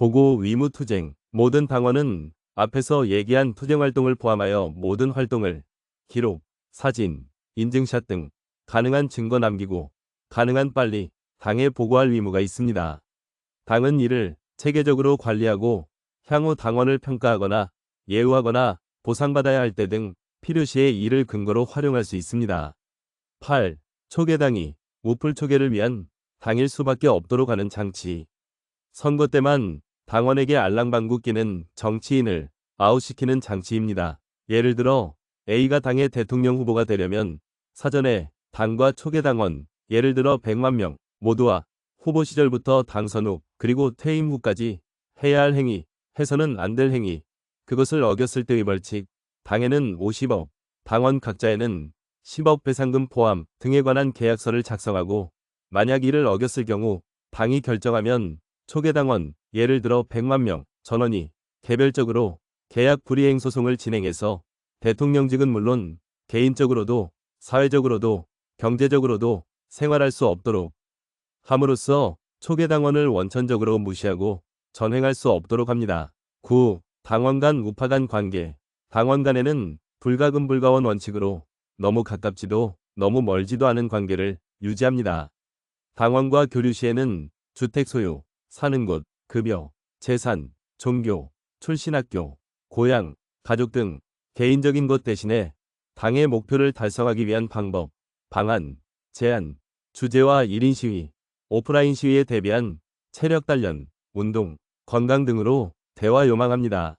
보고 위무투쟁. 모든 당원은 앞에서 얘기한 투쟁활동을 포함하여 모든 활동을 기록, 사진, 인증샷 등 가능한 증거 남기고 가능한 빨리 당에 보고할 의무가 있습니다. 당은 이를 체계적으로 관리하고 향후 당원을 평가하거나 예우하거나 보상받아야 할 때 등 필요시에 이를 근거로 활용할 수 있습니다. 8. 초계당이 우풀 초계를 위한 당일 수밖에 없도록 하는 장치. 선거 때만 당원에게 알랑방구 끼는 정치인을 아웃시키는 장치입니다. 예를 들어 A가 당의 대통령 후보가 되려면 사전에 당과 초계 당원, 예를 들어 100만 명 모두와 후보 시절부터 당선 후 그리고 퇴임 후까지 해야 할 행위, 해서는 안 될 행위, 그것을 어겼을 때의 벌칙, 당에는 50억, 당원 각자에는 10억 배상금 포함 등에 관한 계약서를 작성하고 만약 이를 어겼을 경우 당이 결정하면 초계당원, 예를 들어 100만 명, 전원이 개별적으로 계약 불이행 소송을 진행해서 대통령직은 물론 개인적으로도 사회적으로도 경제적으로도 생활할 수 없도록 함으로써 초계당원을 원천적으로 무시하고 전횡할 수 없도록 합니다. 9. 당원 간 우파 간 관계 당원 간에는 불가금불가원 원칙으로 너무 가깝지도 너무 멀지도 않은 관계를 유지합니다. 당원과 교류 시에는 주택 소유, 사는 곳, 급여, 재산, 종교, 출신 학교, 고향, 가족 등 개인적인 것 대신에 당의 목표를 달성하기 위한 방법, 방안, 제안, 주제와 1인 시위, 오프라인 시위에 대비한 체력 단련, 운동, 건강 등으로 대화 요망합니다.